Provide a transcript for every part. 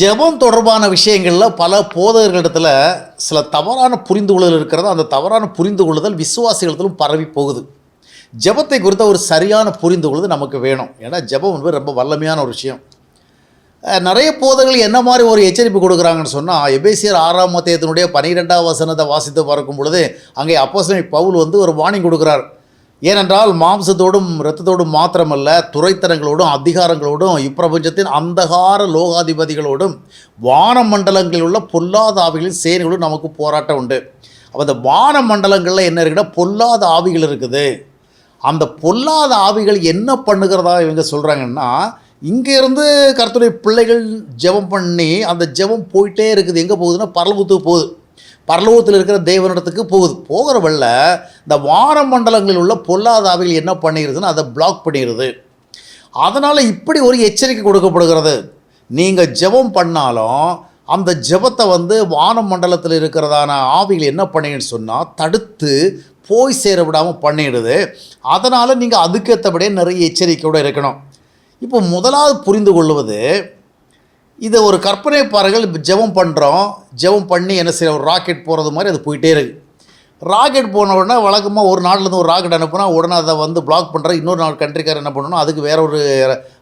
ஜெபம் தொடர்பான விஷயங்களில் பல போதகர்களிடத்தில் சில தவறான புரிந்து கொள்ளுதல் இருக்கிறது. அந்த தவறான புரிந்து கொள்ளுதல் விசுவாசிகளிடத்திலும் பரவி போகுது. ஜெபத்தை குறித்த ஒரு சரியான புரிந்து கொள்ளுதல் நமக்கு வேணும். ஏன்னா ஜெபம் என்பது ரொம்ப வல்லமையான ஒரு விஷயம். நிறைய போதகர்கள் என்ன மாதிரி ஒரு எச்சரிப்பு கொடுக்குறாங்கன்னு சொன்னால் எபேசியர் ஆறாம் மத்தியத்தினுடைய பனிரெண்டாம் வசனத்தை வாசித்து பார்க்கும் பொழுது அங்கே அப்போசனை பவுல் வந்து ஒரு வார்னிங் கொடுக்குறார். ஏனென்றால் மாம்சத்தோடும் இரத்தத்தோடும் மாத்திரமல்ல துறைத்தனங்களோடும் அதிகாரங்களோடும் இப்பிரபஞ்சத்தின் அந்தகார லோகாதிபதிகளோடும் வான மண்டலங்களில் உள்ள பொல்லாத ஆவிகளின் சேனைகளும் நமக்கு போராட்டம் உண்டு. அப்போ அந்த வான மண்டலங்களில் என்ன இருக்குன்னா பொல்லாத ஆவிகள் இருக்குது. அந்த பொல்லாத ஆவிகள் என்ன பண்ணுகிறதா இவங்க சொல்கிறாங்கன்னா இங்கேருந்து கருத்துடைய பிள்ளைகள் ஜெபம் பண்ணி அந்த ஜெபம் போயிட்டே இருக்குது. எங்கே போகுதுன்னா பரலபுத்துக்கு போகுது. பரலோகத்தில் இருக்கிற தேவனிடத்துக்கு போகுது. போகிற வழில இந்த வானமண்டலங்களில் உள்ள பொல்லாத ஆவிகள் என்ன பண்ணிடுதுன்னு அதை பிளாக் பண்ணிடுது அதனால் இப்படி ஒரு எச்சரிக்கை கொடுக்கப்படுகிறது. நீங்கள் ஜெபம் பண்ணாலும் அந்த ஜெபத்தை வந்து வான மண்டலத்தில் இருக்கிறதான ஆவிகள் என்ன பண்ணீங்கன்னு சொன்னால் தடுத்து போய் சேர விடாமல் பண்ணிடுது. அதனால் நீங்கள் அதுக்கேற்றபடியே நிறைய எச்சரிக்கையோடு இருக்கணும். இப்போ முதலாவது புரிந்து கொள்வது இதை ஒரு கற்பனை பாருங்கள் இப்போ ஜெபம் பண்ணுறோம் ஜெபம் பண்ணி என்ன செய்ய ஒரு ராக்கெட் போகிறது மாதிரி அது போயிட்டே இருக்குது ராக்கெட் போன உடனே வழக்கமாக ஒரு நாட்டிலேருந்து ஒரு ராக்கெட் அனுப்புனா உடனே அதை வந்து பிளாக் பண்ணுற இன்னொரு நாள் கண்ட்ரிக்காரர் என்ன பண்ணணும் அதுக்கு வேற ஒரு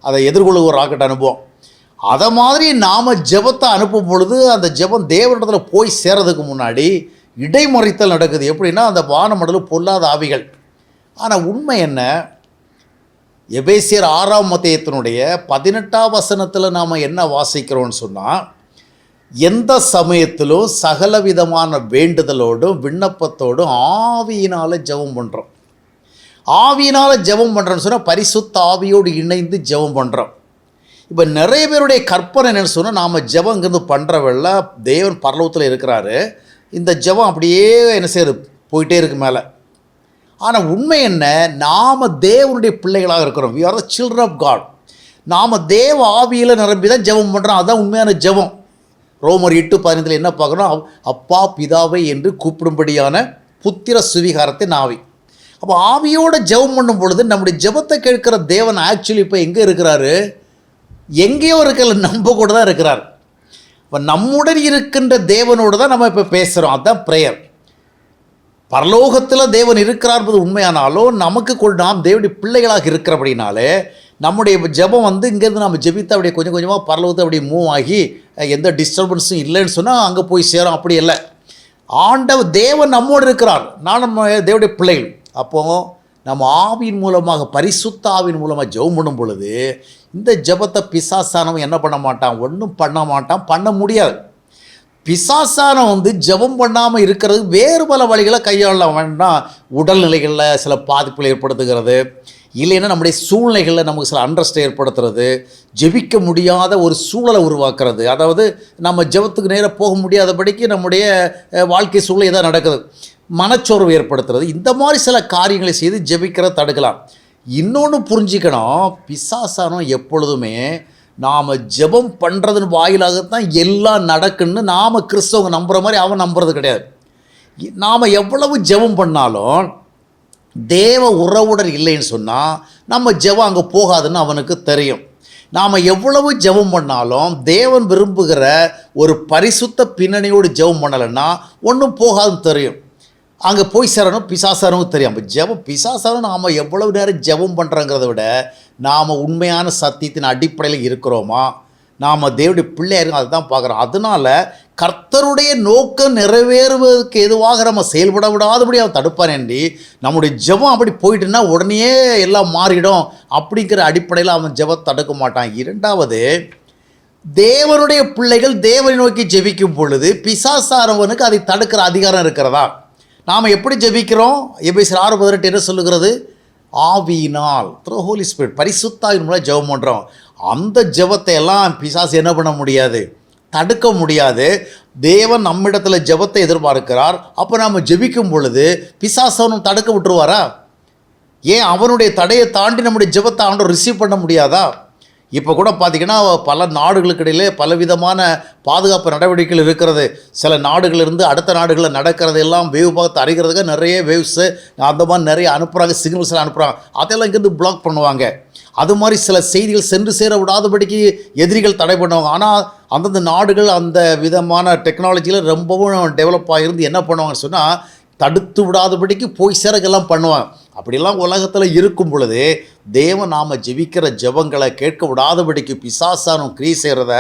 அதை எதிர்கொள்ள ஒரு ராக்கெட் அனுப்புவோம். அதை மாதிரி நாம் ஜெபத்தை அனுப்பும் பொழுது அந்த ஜெபம் தேவனிடத்தில் போய் சேரதுக்கு முன்னாடி இடைமறித்தல் நடக்குது. எப்படின்னா அந்த வானமண்டலம் பொல்லாத ஆவிகள். ஆனால் உண்மை என்ன? எபேசியர் ஆறாம் மத்தியத்தினுடைய பதினெட்டாம் வசனத்தில் நாம் என்ன வாசிக்கிறோம்னு சொன்னால் எந்த சமயத்திலும் சகல விதமான வேண்டுதலோடும் விண்ணப்பத்தோடும் ஆவியினால் ஜெபம் பண்ணுறோம் ஆவியினால் ஜெபம் பண்ணுறோன்னு சொன்னால் பரிசுத்த ஆவியோடு இணைந்து ஜெபம் பண்ணுறோம் இப்போ நிறைய பேருடைய கற்பனை என்னென்னு சொன்னால் நாம் ஜெபங்கிறது பண்ணுறவெல்லாம் தேவன் பரலவத்தில் இருக்கிறாரு. இந்த ஜெபம் அப்படியே என்ன செய்யுது? போயிட்டே இருக்கு மேலே. ஆனால் உண்மை என்ன? நாம் தேவனுடைய பிள்ளைகளாக இருக்கிறோம். We are the children of God நாம் தேவ ஆவியில் நிரம்பி தான் ஜெபம் பண்ணுறோம் அதுதான் உண்மையான ஜெபம். ரோமர் எட்டு பதினைந்தில் என்ன பார்க்குறோம்? அப்பா பிதாவை என்று கூப்பிடும்படியான புத்திர சுவிகாரத்தை ஆவி அப்போ ஆவியோட ஜெபம் பண்ணும் பொழுது நம்முடைய ஜெபத்தை கேட்கிற தேவன் ஆக்சுவலி இப்போ எங்கே இருக்கிறாரு? எங்கேயோ இருக்கல நம்ம கூட தான் இருக்கிறார். இப்போ நம்முடன் இருக்கின்ற தேவனோடு தான் நம்ம இப்போ பேசுகிறோம் அதுதான் ப்ரேயர் பரலோகத்தில் தேவன் இருக்கிறார் என்பது உண்மையானாலும் நமக்கு கொள் நாம் தேவனுடைய பிள்ளைகளாக இருக்கிறபடினாலே நம்முடைய ஜெபம் வந்து இங்கேருந்து நம்ம ஜெபித்து அப்படியே கொஞ்சம் கொஞ்சமாக பரலோகத்தை அப்படியே மூவ் ஆகி எந்த டிஸ்டர்பன்ஸும் இல்லைன்னு சொன்னால் அங்கே போய் சேரும். அப்படி இல்லை. ஆண்டவ தேவன் நம்மோடு இருக்கிறார். நான் நம்ம தேவடைய பிள்ளைகள். அப்போது நம்ம ஆவியின் மூலமாக பரிசுத்த ஆவியின் மூலமாக ஜெபம் பண்ணும் பொழுது இந்த ஜெபத்தை பிசாசானவன் என்ன பண்ண மாட்டான்? ஒன்றும் பண்ண மாட்டான். பண்ண முடியாது. பிசாசானம் வந்து ஜெபம் பண்ணாமல் இருக்கிறது வேறு பல வழிகளை கையாள வேண்டாம். உடல்நிலைகளில் சில பாதிப்புகள் ஏற்படுத்துகிறது. இல்லைன்னா நம்முடைய சூழ்நிலைகளில் நமக்கு சில அண்டர்ஸ்ட் ஏற்படுத்துறது. ஜெபிக்க முடியாத ஒரு சூழலை உருவாக்குறது. அதாவது நம்ம ஜெபத்துக்கு நேராக போக முடியாதபடிக்கு நம்முடைய வாழ்க்கை சூழல் தான் நடக்குது. மனச்சோர்வு ஏற்படுத்துறது. இந்த மாதிரி சில காரியங்களை செய்து ஜெபிக்கிறத தடுக்கலாம். இன்னொன்று புரிஞ்சுக்கணும். பிசாசானம் எப்பொழுதுமே நாம் ஜெபம் பண்ணுறதன் வாயிலாகத்தான் எல்லாம் நடக்குன்னு நாம் கிறிஸ்தவங்க நம்புகிற மாதிரி அவன் நம்புறது கிடையாது. நாம் எவ்வளவு ஜெபம் பண்ணாலும் தேவ உறவுடன் இல்லைன்னு சொன்னால் நம்ம ஜெபம் அங்கே போகாதுன்னு அவனுக்கு தெரியும். நாம் எவ்வளவு ஜெபம் பண்ணாலும் தேவன் விரும்புகிற ஒரு பரிசுத்த பின்னணியோடு ஜெபம் பண்ணலைன்னா ஒன்றும் போகாதுன்னு தெரியும். அங்கே போய் சேரணும் பிசாசாரமும் தெரியும். அப்போ ஜெபம் பிசாசாரம் நாம் எவ்வளவு நேரம் ஜெபம் பண்ணுறோங்கிறத விட நாம் உண்மையான சத்தியத்தின் அடிப்படையில் இருக்கிறோமா? நாம் தேவடைய பிள்ளையா இருக்கோம் அதுதான் பார்க்குறோம். அதனால கர்த்தருடைய நோக்கம் நிறைவேறுவதற்கு எதுவாக நம்ம செயல்பட விடாதபடி அவன் தடுப்பானேண்டி நம்முடைய ஜெபம் அப்படி போயிட்டுன்னா உடனே எல்லாம் மாறிடும் அப்படிங்கிற அடிப்படையில் அவன் ஜெபம் தடுக்க மாட்டான். இரண்டாவது தேவனுடைய பிள்ளைகள் தேவனை நோக்கி ஜெபிக்கும் பொழுது பிசாசாரவனுக்கு அதை தடுக்கிற அதிகாரம் இருக்கிறதா? நாம் எப்படி ஜெபிக்கிறோம்? எபேசியர் ஆறு பதினெட்டு என்ன சொல்லுகிறது? ஆவியினால். த்ரோ ஹோலி ஸ்பிரிட் பரிசுத்தாவின் மூலம் ஜெபம் பண்ணுறோம் அந்த ஜெபத்தை எல்லாம் பிசாசு என்ன பண்ண முடியாது? தடுக்க முடியாது. தேவன் நம்மிடத்தில் ஜெபத்தை எதிர்பார்க்கிறார். அப்போ நாம் ஜெபிக்கும் பொழுது பிசாசவனும் தடுக்க விட்டுருவாரா? ஏன் அவனுடைய தடையை தாண்டி நம்முடைய ஜெபத்தை அவனோட ரிசீவ் பண்ண முடியாதா? இப்போ கூட பார்த்திங்கன்னா பல நாடுகளுக்கு இடையிலே பலவிதமான பாதுகாப்பு நடவடிக்கைகள் இருக்கிறது. சில நாடுகளிலிருந்து அடுத்த நாடுகளில் நடக்கிறது எல்லாம் வேவ் பார்த்து அறிகிறதுக்கு நிறைய வேவ்ஸு அந்த மாதிரி நிறைய அனுப்புகிறாங்க சிக்னல்ஸ்லாம் அனுப்புகிறாங்க அதெல்லாம் இங்கேருந்து பிளாக் பண்ணுவாங்க. அது மாதிரி சில செய்திகள் சென்று சேர விடாதபடிக்கு எதிரிகள் தடை பண்ணுவாங்க. ஆனால் அந்தந்த நாடுகள் அந்த விதமான டெக்னாலஜியில் ரொம்பவும் டெவலப் ஆகிருந்து என்ன பண்ணுவாங்கன்னு சொன்னால் தடுத்து விடாதபடிக்கு போய் சேரக்கெல்லாம் பண்ணுவாங்க. அப்படிலாம் உலகத்தில் இருக்கும் பொழுது தேவன் நாம் ஜெபிக்கிற ஜெபங்களை கேட்க விடாதபடிக்கு பிசாசானும் கிரீ செய்கிறத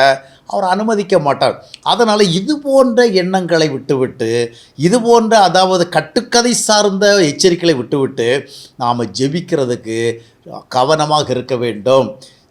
அவர் அனுமதிக்க மாட்டார். அதனால் இது போன்ற எண்ணங்களை விட்டுவிட்டு இது போன்ற அதாவது கட்டுக்கதை சார்ந்த எச்சரிக்கைகளை விட்டுவிட்டு நாம் ஜெபிக்கிறதுக்கு கவனமாக இருக்க வேண்டும்.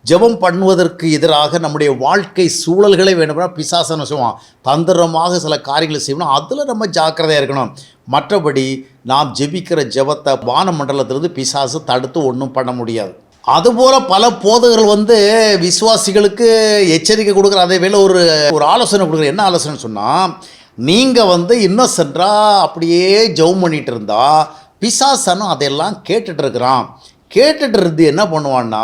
ஜெபம் பண்ணுவதற்கு எதிராக நம்முடைய வாழ்க்கை சூழல்களை வேணும்னா பிசாசன சொல்லுவான். தந்திரமாக சில காரியங்களை செய்யணும். அதில் நம்ம ஜாக்கிரதையாக இருக்கணும். மற்றபடி நாம் ஜெபிக்கிற ஜெபத்தை வானமண்டலத்திலிருந்து பிசாசு தடுத்து ஒன்றும் பண்ண முடியாது. அதுபோல் பல போதகர்கள் வந்து விசுவாசிகளுக்கு எச்சரிக்கை கொடுக்குற அதே வேலை ஒரு ஒரு ஆலோசனை கொடுக்குற. என்ன ஆலோசனை சொன்னால் நீங்கள் வந்து இன்னசென்ட்டாக அப்படியே ஜெபம் பண்ணிகிட்டு இருந்தால் பிசாசனும் அதெல்லாம் கேட்டுட்ருக்கிறான் கேட்டுட்டு இருந்து என்ன பண்ணுவான்னா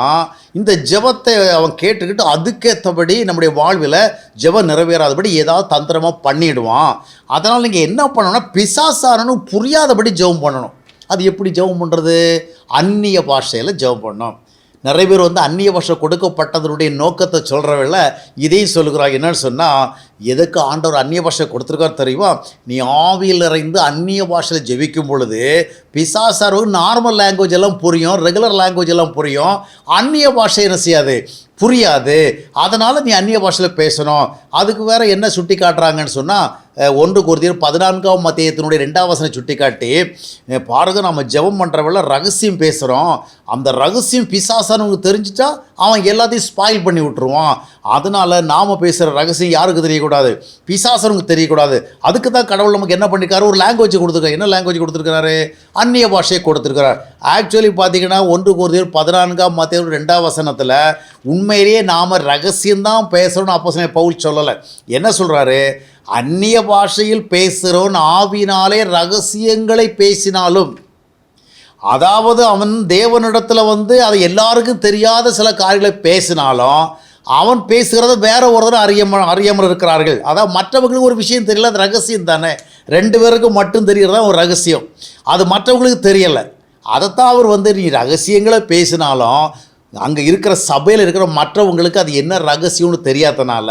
இந்த ஜெபத்தை அவன் கேட்டுக்கிட்டு அதுக்கேற்றபடி நம்முடைய வாழ்வில் ஜெபம் நிறைவேறாதபடி ஏதாவது தந்திரமாக பண்ணிடுவான். அதனால் நீங்கள் என்ன பண்ணணும்னா பிசாசாரனும் புரியாதபடி ஜெபம் பண்ணணும். அது எப்படி ஜெபம் பண்ணுறது அந்நிய பாஷையில் ஜெபம் பண்ணணும். நிறைய பேர் வந்து அந்நிய பாஷை கொடுக்கப்பட்டதனுடைய நோக்கத்தை சொல்கிறவங்கள இதையும் சொல்கிறாங்க என்னன்னு சொன்னால் எதுக்கு ஆண்டவர் அந்நிய பாஷை கொடுத்துருக்காரு தெரியுமா? நீ ஆவியில் இறைந்து அந்நிய பாஷையில் ஜெபிக்கும் பொழுது பிசாசாருக்கு நார்மல் லாங்குவேஜ் எல்லாம் புரியும் ரெகுலர் லாங்குவேஜ் எல்லாம் புரியும். அந்நிய பாஷை என்ன செய்யாது? புரியாது. அதனால் நீ அந்நிய பாஷையில் பேசணும். அதுக்கு வேறு என்ன சுட்டி காட்டுறாங்கன்னு சொன்னால் ஒன்று குருதியர் பதினான்காம் மத்தியத்தினுடைய ரெண்டாம் வசனை சுட்டி காட்டி பாருங்க நம்ம ஜெபம் பண்ணுறவள ரகசியம் பேசுகிறோம் அந்த ரகசியம் பிசாசானவங்க தெரிஞ்சிட்டா அவன் எல்லாத்தையும் ஸ்பாயில் பண்ணி விட்டுருவான். அதனால் நாம் பேசுகிற ரகசியம் யாருக்கு தெரியக்கூடாது? பிசாசனுக்கு தெரியக்கூடாது. அதுக்கு தான் கடவுள் நமக்கு என்ன பண்ணியிருக்காரு ஒரு லாங்குவேஜ் கொடுத்துருக்காரு. என்ன லாங்குவேஜ் கொடுத்துருக்காரு அந்நிய பாஷையை கொடுத்துருக்கிறார். ஆக்சுவலி பார்த்தீங்கன்னா ஒன்று குருதியர் பதினான்காம் மத்தியம் ரெண்டாம் வசனத்தில் உண்மையிலேயே நாம் ரகசியம்தான் பேசுகிறோன்னு அப்போ பவுல் சொல்லலை. என்ன சொல்கிறாரு அந்நிய பாஷையில் பேசுகிறவன் ஆவினாலே ரகசியங்களை பேசினாலும் அதாவது அவன் தேவனிடத்தில் வந்து அதை எல்லாருக்கும் தெரியாத சில காரியங்களை பேசினாலும் அவன் பேசுகிறத வேற ஒருத்தர் அறியாம அறியாமல் இருக்கிறார்கள். அதாவது மற்றவங்களுக்கு ஒரு விஷயம் தெரியல அது ரகசியம் தானே. ரெண்டு பேருக்கும் மட்டும் தெரிகிறதா ஒரு ரகசியம். அது மற்றவங்களுக்கு தெரியலை. அதைத்தான் அவர் வந்து நீ ரகசியங்களை பேசினாலும் அங்கே இருக்கிற சபையில் இருக்கிற மற்றவங்களுக்கு அது என்ன ரகசியம்னு தெரியாதனால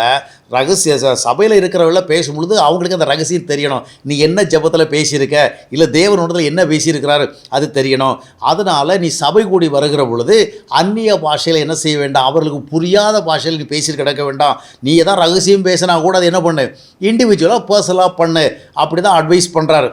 ரகசிய சபையில் இருக்கிறவங்கள பேசும்பொழுது அவங்களுக்கு அந்த ரகசியம் தெரியணும். நீ என்ன ஜெபத்தில் பேசியிருக்க? இல்லை தேவனோடத்தில் என்ன பேசியிருக்கிறாரு? அது தெரியணும். அதனால் நீ சபை கூடி வருகிற பொழுது அந்நிய பாஷையில் என்ன செய்ய வேண்டாம்? அவர்களுக்கு புரியாத பாஷையில் நீ பேசி கிடக்க வேண்டாம். நீ எதாவது ரகசியம் பேசினா கூட அது என்ன பண்ணு? இண்டிவிஜுவலாக பர்சனலாக பண்ணு. அப்படி தான் அட்வைஸ் பண்ணுறாரு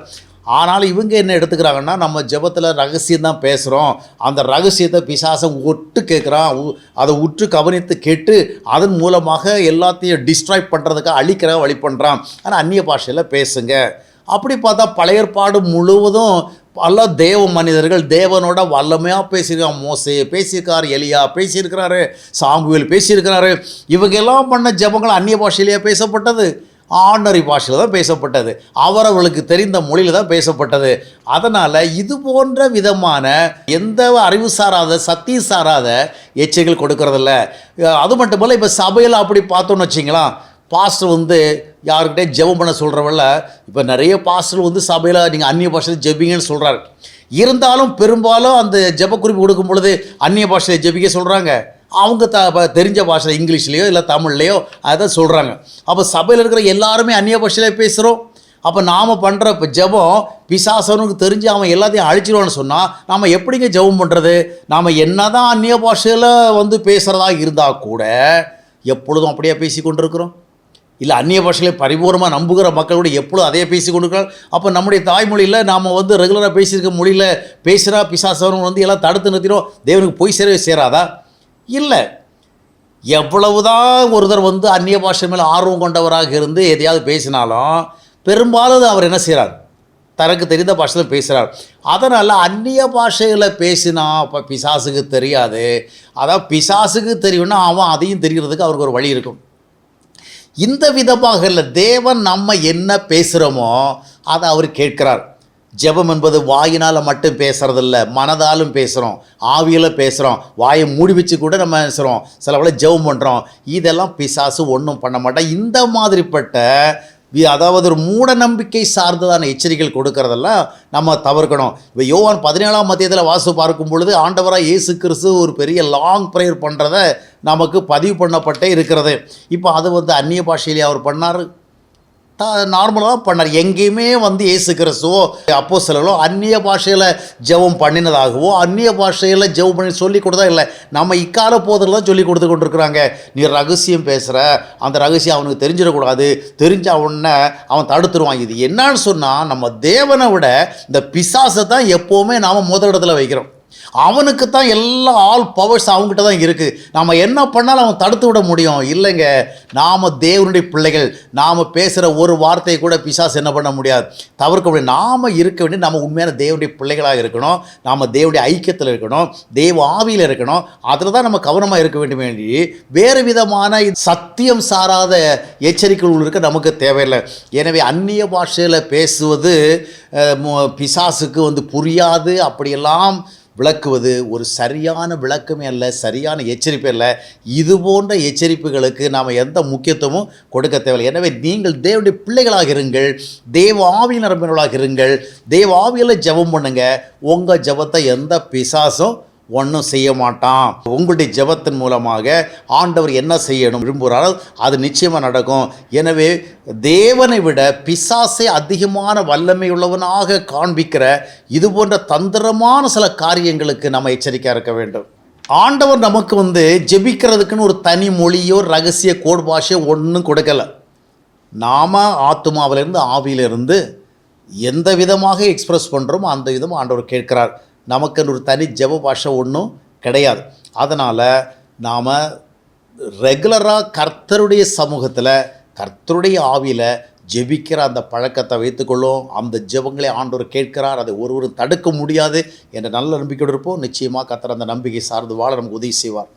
ஆனால் இவங்க என்ன எடுத்துக்கிறாங்கன்னா நம்ம ஜெபத்தில் ரகசியம் தான் பேசுகிறோம் அந்த ரகசியத்தை பிசாசம் ஒட்டு கேட்குறான். உ- அதை உற்று கவனித்து கேட்டு அதன் மூலமாக எல்லாத்தையும் டிஸ்ட்ராய் பண்ணுறதுக்காக அழிக்கிற வழி பண்ணுறான் ஆனால் அந்நிய பாஷையில் பேசுங்க. அப்படி பார்த்தா பழையற்பாடு முழுவதும் பல தேவ மனிதர்கள் தேவனோட வல்லமையாக பேசியிருக்கான் மோசே பேசியிருக்கார் எலியா பேசியிருக்கிறாரு சாம்புவேல் பேசியிருக்கிறாரு. இவங்க எல்லாம் பண்ண ஜெபங்கள் அந்நிய பாஷையிலேயே பேசப்பட்டது. ஆர்டினரி பாஷையில் தான் பேசப்பட்டது. அவரவர்களுக்கு தெரிந்த மொழியில் தான் பேசப்பட்டது. அதனால் இது போன்ற விதமான எந்த அறிவு சாராத சக்தி சாராத எச்சரிக்கைகள் கொடுக்கறதில்ல. அது மட்டும் இல்லை இப்போ சபையில் அப்படி பார்த்தோன்னு வச்சிங்களேன் பாஸ்டர் வந்து யாருக்கிட்டே ஜெபம் பண்ண சொல்கிறவள இப்போ நிறைய பாஸ்டர் வந்து சபையில் நீங்கள் அந்நிய பாஷையில் ஜெபிங்கன்னு சொல்கிறாரு இருந்தாலும் பெரும்பாலும் அந்த ஜெப குறிப்பு கொடுக்கும் பொழுது அந்நிய பாஷையில் ஜெபிக்க சொல்கிறாங்க அவங்க த தெரிஞ்ச பாஷை இங்கிலீஷ்லேயோ இல்லை தமிழ்லையோ அதை சொல்கிறாங்க அப்போ சபையில் இருக்கிற எல்லாருமே அந்நிய பாஷையிலே பேசுகிறோம் அப்போ நாம் பண்ணுற இப்போ ஜெபம் பிசாசனுக்கு தெரிஞ்சு அவன் எல்லாத்தையும் அழிச்சிடுவான்னு சொன்னால் நாம் எப்படிங்க ஜெபம் பண்ணுறது நாம் என்ன தான் அந்நிய பாஷையில் வந்து பேசுகிறதா இருந்தால் கூட எப்பொழுதும் அப்படியே பேசி கொண்டிருக்கிறோம். இல்லை அந்நிய பாஷையிலே பரிபூர்ணமாக நம்புகிற மக்களோட எப்பொழுதும் அதையே பேசி கொண்டிருக்கிறோம் அப்போ நம்முடைய தாய்மொழியில் நாம் வந்து ரெகுலராக பேசியிருக்க மொழியில் பேசுகிறா பிசாசவனும் வந்து எல்லாம் தடுத்து நிறுத்திடும் தேவனுக்கு போய் சேரவே சேராதா? இல்லை. எவ்வளவுதான் ஒருத்தர் வந்து அந்நிய பாஷை மேலே ஆர்வம் கொண்டவராக இருந்து எதையாவது பேசினாலும் பெரும்பாலும் அவர் என்ன செய்கிறார் தனக்கு தெரிந்த பாஷையில் பேசுகிறார் அதனால் அந்நிய பாஷையில் பேசினா இப்போ பிசாசுக்கு தெரியாது. அதான் பிசாசுக்கு தெரியும்னா அவன் அதையும் தெரிகிறதுக்கு அவருக்கு ஒரு வழி இருக்கும். இந்த விதமாக இல்லை. தேவன் நம்ம என்ன பேசுகிறோமோ அதை அவர் கேட்கிறார். ஜெபம் என்பது வாயினால் மட்டும் பேசுகிறதில்ல மனதாலும் பேசுகிறோம் ஆவியில் பேசுகிறோம் வாயை மூடி வச்சு கூட நம்ம பேசுகிறோம் சில வேளை ஜெபம் பண்ணுறோம் இதெல்லாம் பிசாசு ஒன்றும் பண்ண மாட்டோம் இந்த மாதிரிப்பட்ட அதாவது ஒரு மூட நம்பிக்கை சார்ந்ததான எச்சரிக்கைகள் கொடுக்கறதெல்லாம் நம்ம தவிர்க்கணும். இப்போ யோவான் பதினேழாம் மத்தியத்தில் வாசு பார்க்கும் பொழுது ஆண்டவராக இயேசு கிறிஸ்து ஒரு பெரிய லாங் ப்ரேயர் பண்ணுறத நமக்கு பதிவு பண்ணப்பட்டே இருக்கிறது. இப்போ அது வந்து அந்நிய பாஷையிலே அவர் பண்ணார். நார்மலாக பண்ணார். எங்கேயுமே வந்து இயேசு கிறிஸ்துவோ அப்போ சிலரோ அந்நிய பாஷையில் ஜெபம் பண்ணினதாகவோ அந்நிய பாஷையில் ஜெபம் பண்ணி சொல்லி கொடுத்தா இல்லை. நம்ம இக்கால போதில் தான் சொல்லி கொடுத்து கொண்டிருக்கிறாங்க. நீ ரகசியம் பேசுகிற அந்த ரகசியம் அவனுக்கு தெரிஞ்சிடக்கூடாது. தெரிஞ்ச உடனே அவன் தடுத்துருவான். இது என்னன்னு சொன்னால் நம்ம தேவனை விட இந்த பிசாசை தான் எப்போவுமே நாம் முதலிடத்தில் வைக்கிறோம். அவனுக்கு தான் எல்லா ஆல் பவர்ஸ் அவங்ககிட்ட தான் இருக்குது நாம் என்ன பண்ணாலும் அவன் தடுத்து விட முடியும். இல்லைங்க நாம் தேவனுடைய பிள்ளைகள் நாம் பேசுகிற ஒரு வார்த்தையை கூட பிசாஸ் என்ன பண்ண முடியாது. தவிர்க்க முடியும் நாம் இருக்க வேண்டிய நம்ம உண்மையான தேவனுடைய பிள்ளைகளாக இருக்கணும். நாம் தேவனுடைய ஐக்கியத்தில் இருக்கணும். தேவ ஆவியில் இருக்கணும். அதில் தான் நம்ம கவனமாக இருக்க வேண்டும் வேண்டி வேறு விதமான சத்தியம் சாராத எச்சரிக்கைகள் இருக்க நமக்கு தேவையில்லை. எனவே அந்நிய பாஷையில் பேசுவது பிசாசுக்கு வந்து புரியாது. அப்படியெல்லாம் விளக்குவது ஒரு சரியான விளக்கமே அல்ல சரியான எச்சரிப்பே அல்ல. இது போன்ற எச்சரிப்புகளுக்கு நாம் எந்த முக்கியத்துவமும் கொடுக்க தேவையில்லை. எனவே நீங்கள் தேவனுடைய பிள்ளைகளாக இருங்கள் தேவ ஆவியில் நிரம்பினவர்களாக இருங்கள் தேவ ஆவியில் ஜெபம் பண்ணுங்கள் உங்கள் ஜெபத்தை எந்த பிசாசும் ஒன்றும் செய்ய மாட்டான். உங்களுடைய ஜெபத்தின் மூலமாக ஆண்டவர் என்ன செய்யணும் விரும்புகிறாரோ அது நிச்சயமாக நடக்கும். எனவே தேவனை விட பிசாசை அதிகமான வல்லமையுள்ளவனாக காண்பிக்கிற இது போன்ற தந்திரமான சில காரியங்களுக்கு நம்ம எச்சரிக்கையாக இருக்க வேண்டும். ஆண்டவர் நமக்கு வந்து ஜெபிக்கிறதுக்குன்னு ஒரு தனி மொழியோ ரகசிய கோட் பாஷையோ ஒன்றும் கொடுக்கலை. நாம் ஆத்துமாவிலிருந்து ஆவியிலிருந்து எந்த விதமாக எக்ஸ்பிரஸ் பண்ணுறோமோ அந்த விதம் ஆண்டவர் கேட்கிறார். நமக்குன்னு ஒரு தனி ஜெப பாஷை ஒன்றும் கிடையாது. அதனால் நாம் ரெகுலராக கர்த்தருடைய சமூகத்தில் கர்த்தருடைய ஆவியில் ஜெபிக்கிற அந்த பழக்கத்தை வைத்துக்கொள்ளும் அந்த ஜெபங்களை ஆண்டவர் கேட்கிறார். அதை ஒருவரும் தடுக்க முடியாது என்ற நல்ல நம்பிக்கையோடு இருப்போம். நிச்சயமாக கர்த்தர் அந்த நம்பிக்கை சார்ந்து வாழ நமக்கு உதவி செய்வார்.